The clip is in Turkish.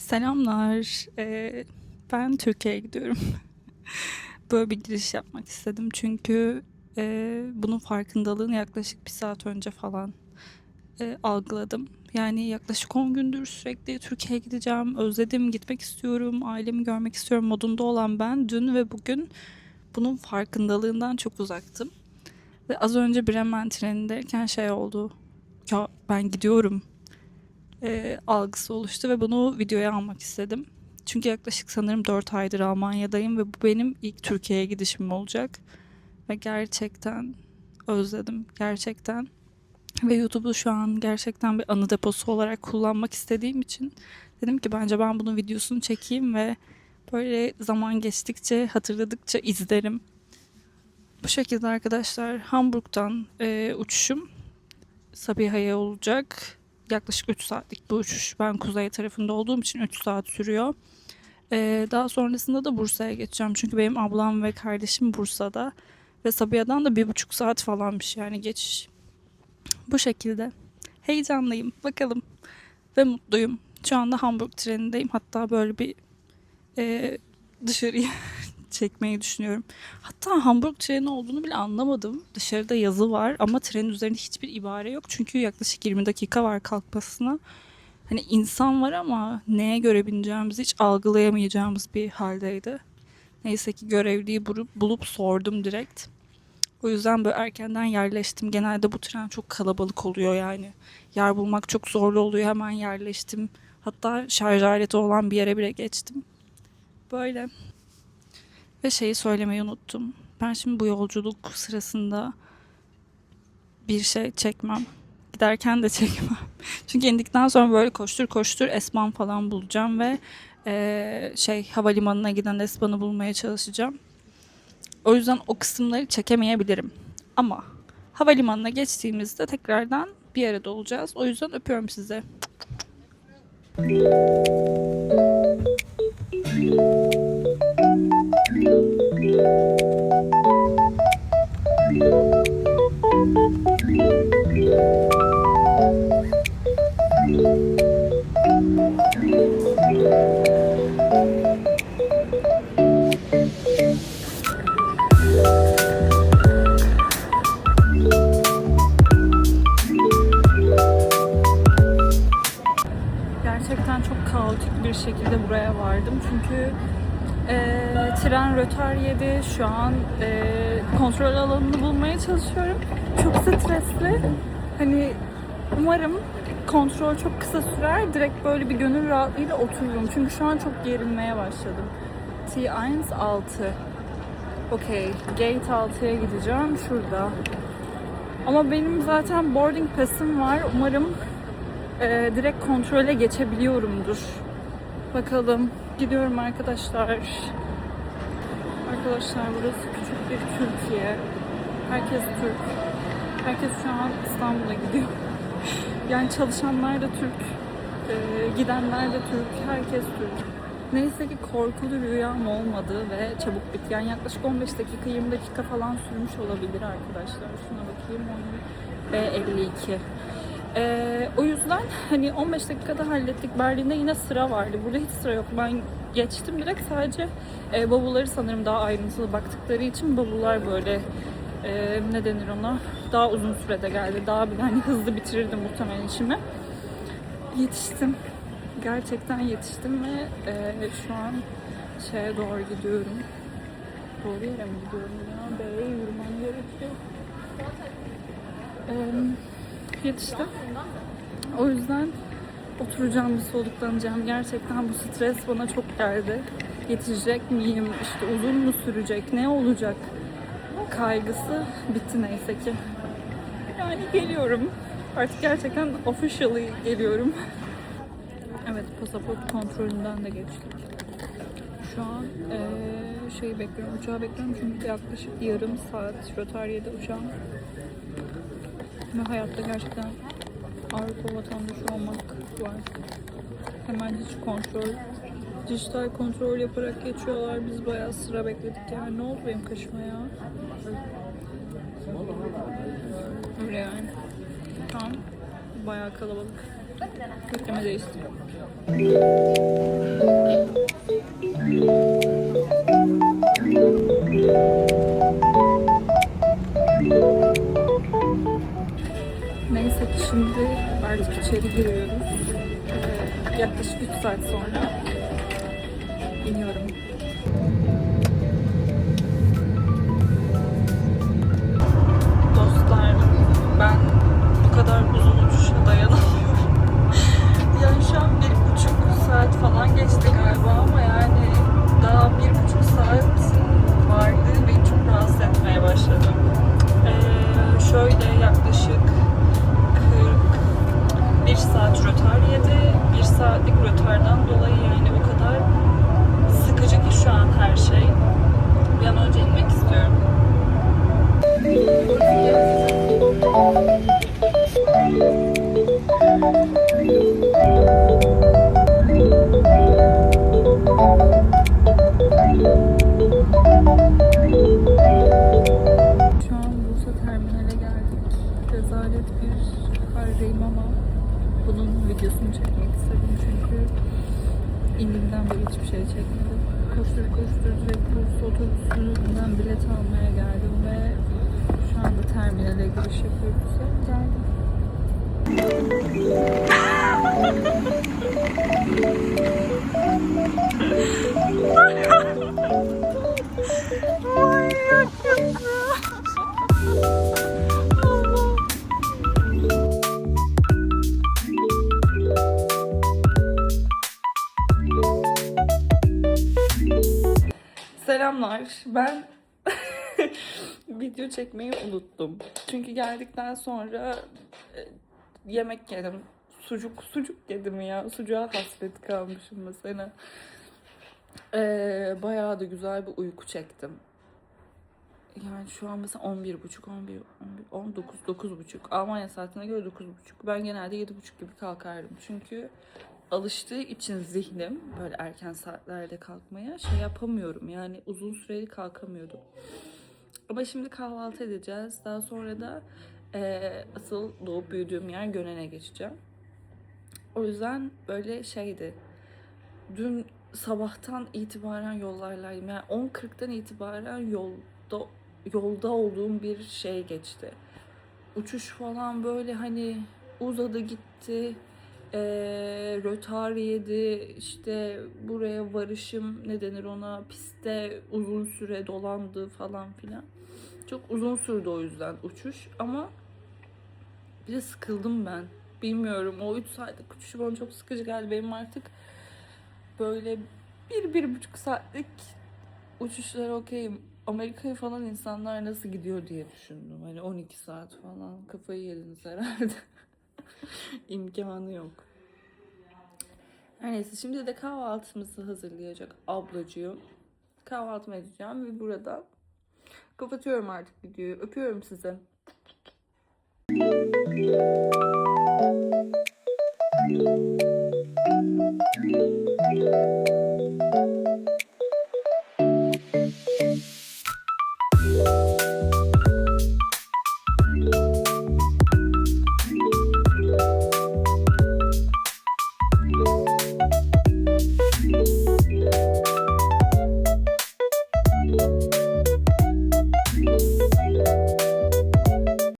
Selamlar. Ee, ben Türkiye'ye gidiyorum. Böyle bir giriş yapmak istedim çünkü e, bunun farkındalığını yaklaşık bir saat önce falan e, algıladım. Yani yaklaşık 10 gündür sürekli Türkiye'ye gideceğim, özledim, gitmek istiyorum, ailemi görmek istiyorum modunda olan ben dün ve bugün bunun farkındalığından çok uzaktım. Ve az önce Bremen trenindeyken şey oldu. Ya ben gidiyorum e, algısı oluştu ve bunu videoya almak istedim. Çünkü yaklaşık sanırım 4 aydır Almanya'dayım ve bu benim ilk Türkiye'ye gidişim olacak. Ve gerçekten özledim. Gerçekten. Ve YouTube'u şu an gerçekten bir anı deposu olarak kullanmak istediğim için dedim ki bence ben bunun videosunu çekeyim ve böyle zaman geçtikçe, hatırladıkça izlerim. Bu şekilde arkadaşlar Hamburg'dan e, uçuşum Sabiha'ya olacak yaklaşık 3 saatlik bu uçuş. Ben kuzey tarafında olduğum için 3 saat sürüyor. Ee, daha sonrasında da Bursa'ya geçeceğim. Çünkü benim ablam ve kardeşim Bursa'da. Ve Sabiha'dan da bir buçuk saat falanmış yani geçiş. Bu şekilde. Heyecanlıyım. Bakalım. Ve mutluyum. Şu anda Hamburg trenindeyim. Hatta böyle bir e, dışarıya çekmeyi düşünüyorum. Hatta Hamburg treni olduğunu bile anlamadım. Dışarıda yazı var ama trenin üzerinde hiçbir ibare yok. Çünkü yaklaşık 20 dakika var kalkmasına. Hani insan var ama neye göre bineceğimizi hiç algılayamayacağımız bir haldeydi. Neyse ki görevliyi bulup, bulup sordum direkt. O yüzden böyle erkenden yerleştim. Genelde bu tren çok kalabalık oluyor yani. Yer bulmak çok zorlu oluyor. Hemen yerleştim. Hatta şarj aleti olan bir yere bile geçtim. Böyle. Ve şeyi söylemeyi unuttum. Ben şimdi bu yolculuk sırasında bir şey çekmem. Giderken de çekmem. Çünkü indikten sonra böyle koştur koştur Esman falan bulacağım ve eee, şey havalimanına giden Esman'ı bulmaya çalışacağım. O yüzden o kısımları çekemeyebilirim. Ama havalimanına geçtiğimizde tekrardan bir arada olacağız. O yüzden öpüyorum sizi. Gerçekten çok kaotik bir şekilde buraya vardım. Çünkü tren rötar yedi. Şu an eee, kontrol alanını bulmaya çalışıyorum. Çok stresli. Hani umarım kontrol çok kısa sürer. Direkt böyle bir gönül rahatlığıyla otururum. Çünkü şu an çok gerilmeye başladım. T1 6. Okey. Gate 6'ya gideceğim. Şurada. Ama benim zaten boarding pass'im var. Umarım e, direkt kontrole geçebiliyorumdur. Bakalım. Gidiyorum arkadaşlar. Arkadaşlar burası küçük bir Türkiye. Herkes Türk. Herkes şu an İstanbul'a gidiyor. Yani çalışanlar da Türk. e, gidenler de Türk. Herkes Türk. Neyse ki korkulu rüyam olmadı ve çabuk bitti. Yani yaklaşık 15 dakika 20 dakika falan sürmüş olabilir arkadaşlar. Şuna bakayım. 10 ve 52. Ee, o yüzden hani 15 dakikada hallettik. Berlin'de yine sıra vardı. Burada hiç sıra yok. Ben geçtim direkt sadece e, bavulları sanırım daha ayrıntılı baktıkları için bavullar böyle e, ne denir ona daha uzun sürede geldi. Daha bir hani hızlı bitirirdim muhtemelen işimi. Yetiştim. Gerçekten yetiştim ve e, şu an şeye doğru gidiyorum. Doğru yere mi gidiyorum ya? B'ye yürümem gerekiyor. Eee yetiştim. O yüzden oturacağım, bir soluklanacağım. Gerçekten bu stres bana çok geldi. Yetişecek miyim? İşte uzun mu sürecek? Ne olacak? Kaygısı bitti neyse ki. Yani geliyorum. Artık gerçekten officially geliyorum. Evet, pasaport kontrolünden de geçtik. Şu an eee şeyi bekliyorum, uçağı bekliyorum çünkü yaklaşık yarım saat Rötarye'de uçağım. Ve hayatta gerçekten Avrupa vatandaşı olmak var. Hemen hiç kontrol, dijital kontrol yaparak geçiyorlar. Biz bayağı sıra bekledik yani. Ne oldu benim kaşıma ya? Öyle yani. Tam bayağı kalabalık. Beklemedeyiz. İçeri giriyoruz. Ee, yaklaşık 3 saat sonra iniyorum. Videosunu çekmek istedim çünkü indiğimden beri hiçbir şey çekmedim. Koştur koştur direkt Bursa otobüsünden bilet almaya geldim ve şu anda terminale giriş yapıyoruz. Geldim. Selamlar. Ben video çekmeyi unuttum. Çünkü geldikten sonra e, yemek yedim. Sucuk, sucuk yedim ya. Sucuğa hasret kalmışım mesela. Ee, bayağı da güzel bir uyku çektim. Yani şu an mesela 11 buçuk, 11, 11, 19, 9 buçuk. Almanya saatine göre 9 buçuk. Ben genelde 7 buçuk gibi kalkardım. Çünkü alıştığı için zihnim böyle erken saatlerde kalkmaya şey yapamıyorum. Yani uzun süreli kalkamıyordum. Ama şimdi kahvaltı edeceğiz. Daha sonra da eee, asıl doğup büyüdüğüm yer Gönen'e geçeceğim. O yüzden böyle şeydi. Dün sabahtan itibaren yollardaydım. Yani 10.40'dan itibaren yolda yolda olduğum bir şey geçti. Uçuş falan böyle hani uzadı gitti. Eee rötar yedi işte buraya varışım ne denir ona pistte uzun süre dolandı falan filan. Çok uzun sürdü o yüzden uçuş ama bir de sıkıldım ben. Bilmiyorum o 3 saatlik uçuş bana çok sıkıcı geldi. Benim artık böyle bir, bir buçuk saatlik uçuşlar okeyim. Amerika'ya falan insanlar nasıl gidiyor diye düşündüm. Hani 12 saat falan kafayı yediniz herhalde. İmkanı yok. Her neyse şimdi de kahvaltımızı hazırlayacak ablacığım. Kahvaltımı edeceğim ve burada kapatıyorum artık videoyu. Öpüyorum sizi.